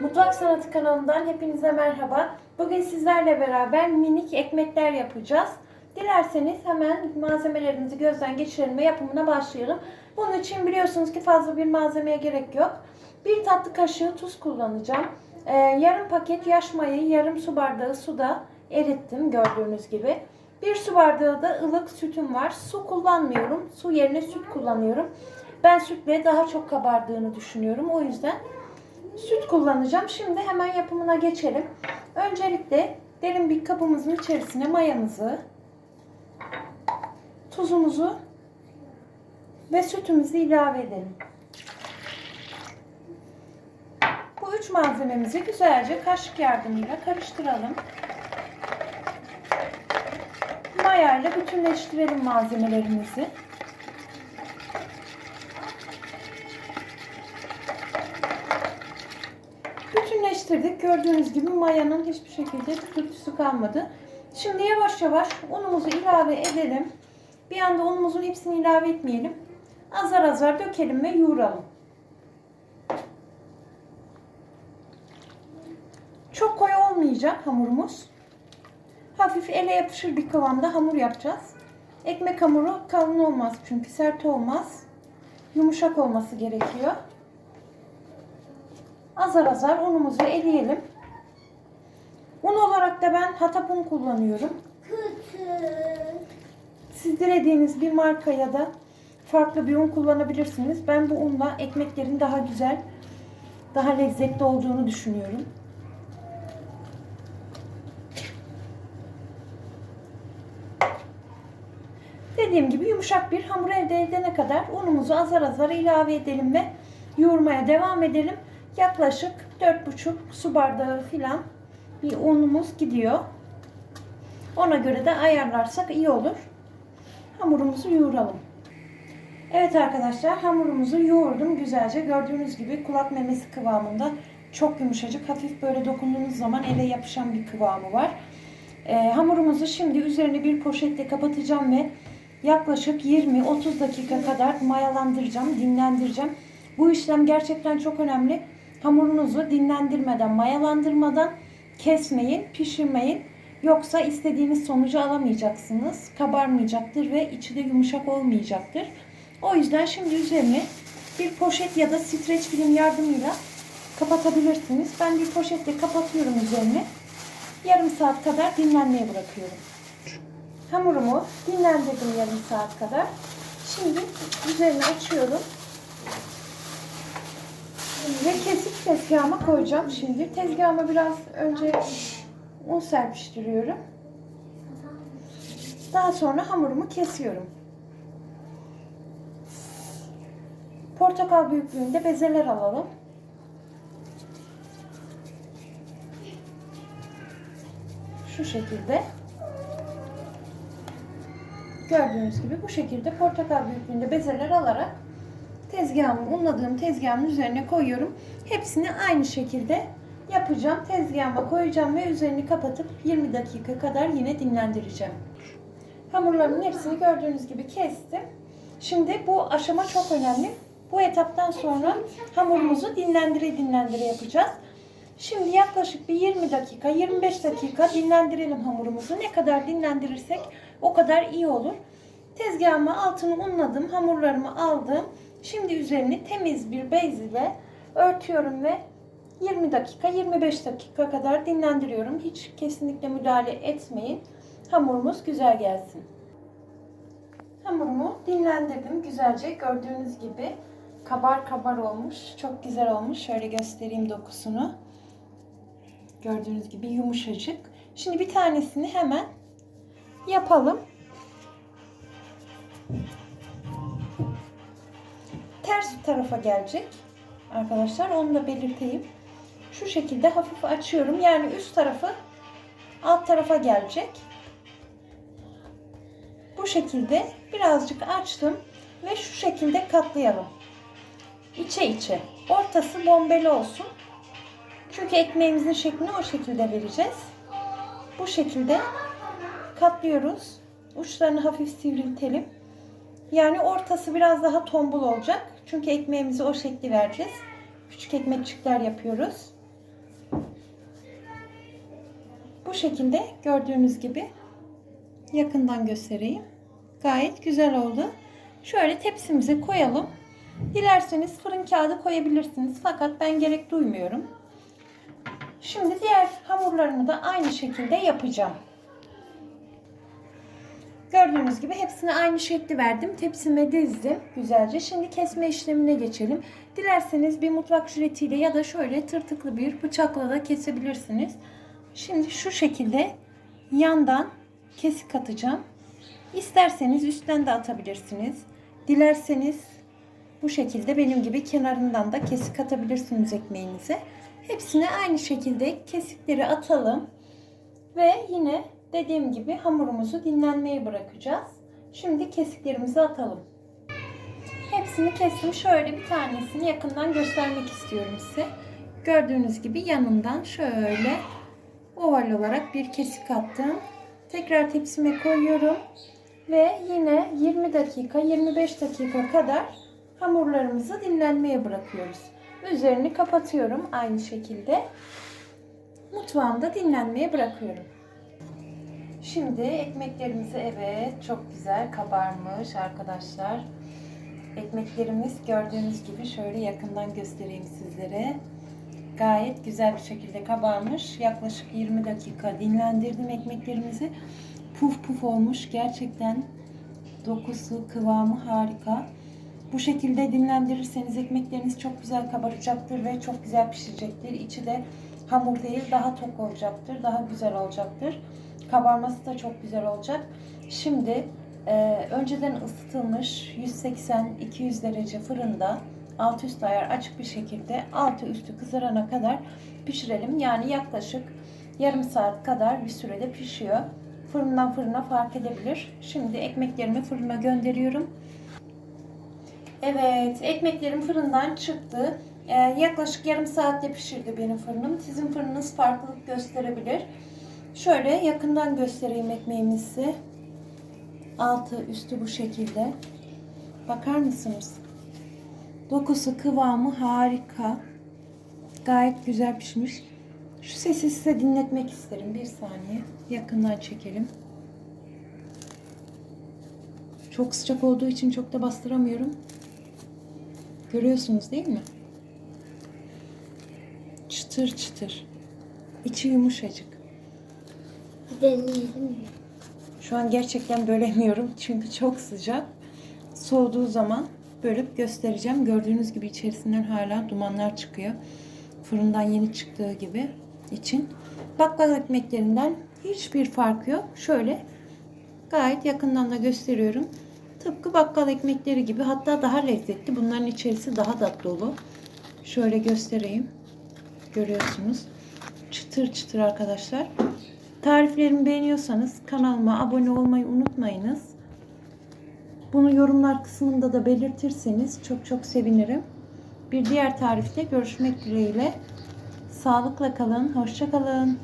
Mutfak Sanatı kanalından hepinize merhaba. Bugün sizlerle beraber minik ekmekler yapacağız. Dilerseniz hemen malzemelerimizi gözden geçirelim ve yapımına başlayalım. Bunun için biliyorsunuz ki fazla bir malzemeye gerek yok. Bir tatlı kaşığı tuz kullanacağım. Ee, yarım paket yaş mayayı yarım su bardağı suda erittim gördüğünüz gibi. Bir su bardağı da ılık sütüm var. Su kullanmıyorum. Su yerine süt kullanıyorum. Ben sütle daha çok kabardığını düşünüyorum. O yüzden süt kullanacağım. Şimdi hemen yapımına geçelim. Öncelikle derin bir kabımızın içerisine mayamızı, tuzumuzu ve sütümüzü ilave edelim. Bu üç malzememizi güzelce kaşık yardımıyla karıştıralım. Mayayla bütünleştirelim malzemelerimizi. Bütünleştirdik. Gördüğünüz gibi mayanın hiçbir şekilde tutucusu kalmadı. Şimdi yavaş yavaş unumuzu ilave edelim. Bir anda unumuzun hepsini ilave etmeyelim. Azar azar dökelim ve yoğuralım. Çok koyu olmayacak hamurumuz. Hafif ele yapışır bir kıvamda hamur yapacağız. Ekmek hamuru kalın olmaz çünkü sert olmaz. Yumuşak olması gerekiyor. Azar azar unumuzu eleyelim. Un olarak da ben hatap un kullanıyorum. Siz dilediğiniz bir marka ya da farklı bir un kullanabilirsiniz. Ben bu unla ekmeklerin daha güzel, daha lezzetli olduğunu düşünüyorum. Dediğim gibi yumuşak bir hamur elde edene kadar unumuzu azar azar ilave edelim ve yoğurmaya devam edelim. Yaklaşık 4,5 su bardağı filan bir unumuz gidiyor. Ona göre de ayarlarsak iyi olur. Hamurumuzu yoğuralım. Evet arkadaşlar hamurumuzu yoğurdum güzelce. Gördüğünüz gibi kulak memesi kıvamında çok yumuşacık. Hafif böyle dokunduğunuz zaman ele yapışan bir kıvamı var. Ee, hamurumuzu şimdi üzerine bir poşetle kapatacağım ve yaklaşık 20-30 dakika kadar mayalandıracağım, dinlendireceğim. Bu işlem gerçekten çok önemli. Hamurunuzu dinlendirmeden, mayalandırmadan kesmeyin, pişirmeyin. Yoksa istediğiniz sonucu alamayacaksınız. Kabarmayacaktır ve içi de yumuşak olmayacaktır. O yüzden şimdi üzerine bir poşet ya da streç film yardımıyla kapatabilirsiniz. Ben bir poşetle kapatıyorum üzerine. Yarım saat kadar dinlenmeye bırakıyorum. Hamurumu dinlendirdim yarım saat kadar. Şimdi üzerine açıyorum. Ve kesip tezgahıma koyacağım şimdi. Tezgahıma biraz önce un serpiştiriyorum. Daha sonra hamurumu kesiyorum. Portakal büyüklüğünde bezeler alalım. Şu şekilde. Gördüğünüz gibi bu şekilde portakal büyüklüğünde bezeler alarak tezgahımı unladığım tezgahımın üzerine koyuyorum. Hepsini aynı şekilde yapacağım. Tezgahıma koyacağım ve üzerini kapatıp 20 dakika kadar yine dinlendireceğim. Hamurlarımın hepsini gördüğünüz gibi kestim. Şimdi bu aşama çok önemli. Bu etaptan sonra hamurumuzu dinlendire dinlendire yapacağız. Şimdi yaklaşık bir 20 dakika, 25 dakika dinlendirelim hamurumuzu. Ne kadar dinlendirirsek o kadar iyi olur. Tezgahıma altını unladım, hamurlarımı aldım. Şimdi üzerini temiz bir bez ile örtüyorum ve 20 dakika, 25 dakika kadar dinlendiriyorum. Hiç kesinlikle müdahale etmeyin. Hamurumuz güzel gelsin. Hamurumu dinlendirdim güzelce. Gördüğünüz gibi kabar kabar olmuş. Çok güzel olmuş. Şöyle göstereyim dokusunu. Gördüğünüz gibi yumuşacık. Şimdi bir tanesini hemen yapalım. Tarafa gelecek. Arkadaşlar onu da belirteyim. Şu şekilde hafif açıyorum. Yani üst tarafı alt tarafa gelecek. Bu şekilde birazcık açtım ve şu şekilde katlayalım. İçe içe. Ortası bombeli olsun. Çünkü ekmeğimizin şeklini o şekilde vereceğiz. Bu şekilde katlıyoruz. Uçlarını hafif sivriltelim. Yani ortası biraz daha tombul olacak. Çünkü ekmeğimizi o şekli vereceğiz. Küçük ekmekçikler yapıyoruz. Bu şekilde gördüğünüz gibi yakından göstereyim. Gayet güzel oldu. Şöyle tepsimize koyalım. Dilerseniz fırın kağıdı koyabilirsiniz. Fakat ben gerek duymuyorum. Şimdi diğer hamurlarımı da aynı şekilde yapacağım. Gördüğünüz gibi hepsine aynı şekli verdim. Tepsime dizdim güzelce. Şimdi kesme işlemine geçelim. Dilerseniz bir mutfak jületiyle ya da şöyle tırtıklı bir bıçakla da kesebilirsiniz. Şimdi şu şekilde yandan kesik atacağım. İsterseniz üstten de atabilirsiniz. Dilerseniz bu şekilde benim gibi kenarından da kesik atabilirsiniz ekmeğinize. Hepsine aynı şekilde kesikleri atalım. Ve yine dediğim gibi hamurumuzu dinlenmeye bırakacağız. Şimdi kesiklerimizi atalım. Hepsini kestim. Şöyle bir tanesini yakından göstermek istiyorum size. Gördüğünüz gibi yanından şöyle oval olarak bir kesik attım. Tekrar tepsime koyuyorum. Ve yine 20 dakika 25 dakika kadar hamurlarımızı dinlenmeye bırakıyoruz. Üzerini kapatıyorum aynı şekilde. Mutfağımda dinlenmeye bırakıyorum. Şimdi ekmeklerimizi evet çok güzel kabarmış arkadaşlar. Ekmeklerimiz gördüğünüz gibi şöyle yakından göstereyim sizlere. Gayet güzel bir şekilde kabarmış. Yaklaşık 20 dakika dinlendirdim ekmeklerimizi. Puf puf olmuş. Gerçekten dokusu, kıvamı harika. Bu şekilde dinlendirirseniz ekmekleriniz çok güzel kabaracaktır ve çok güzel pişecektir. İçi de hamur değil daha tok olacaktır. Daha güzel olacaktır. Kabarması da çok güzel olacak. Şimdi e, önceden ısıtılmış 180-200 derece fırında alt üst ayar açık bir şekilde altı üstü kızarana kadar pişirelim. Yani yaklaşık yarım saat kadar bir sürede pişiyor. Fırından fırına fark edebilir. Şimdi ekmeklerimi fırına gönderiyorum. Evet, ekmeklerim fırından çıktı. Ee, yaklaşık yarım saatte pişirdi benim fırınım. Sizin fırınınız farklılık gösterebilir. Şöyle yakından göstereyim ekmeğimizi. Altı üstü bu şekilde. Bakar mısınız? Dokusu, kıvamı harika. Gayet güzel pişmiş. Şu sesi size dinletmek isterim. Bir saniye. Yakından çekelim. Çok sıcak olduğu için çok da bastıramıyorum. Görüyorsunuz değil mi? Çıtır çıtır. İçi yumuşacık. Deneyelim? Şu an gerçekten bölemiyorum çünkü çok sıcak. Soğuduğu zaman bölüp göstereceğim. Gördüğünüz gibi içerisinden hala dumanlar çıkıyor. Fırından yeni çıktığı gibi için. Baklava ekmeklerinden hiçbir fark yok. Şöyle gayet yakından da gösteriyorum. Tıpkı bakkal ekmekleri gibi hatta daha lezzetli. Bunların içerisi daha da dolu. Şöyle göstereyim. Görüyorsunuz. Çıtır çıtır arkadaşlar. Tariflerimi beğeniyorsanız kanalıma abone olmayı unutmayınız. Bunu yorumlar kısmında da belirtirseniz çok çok sevinirim. Bir diğer tarifte görüşmek dileğiyle. Sağlıkla kalın, hoşça kalın.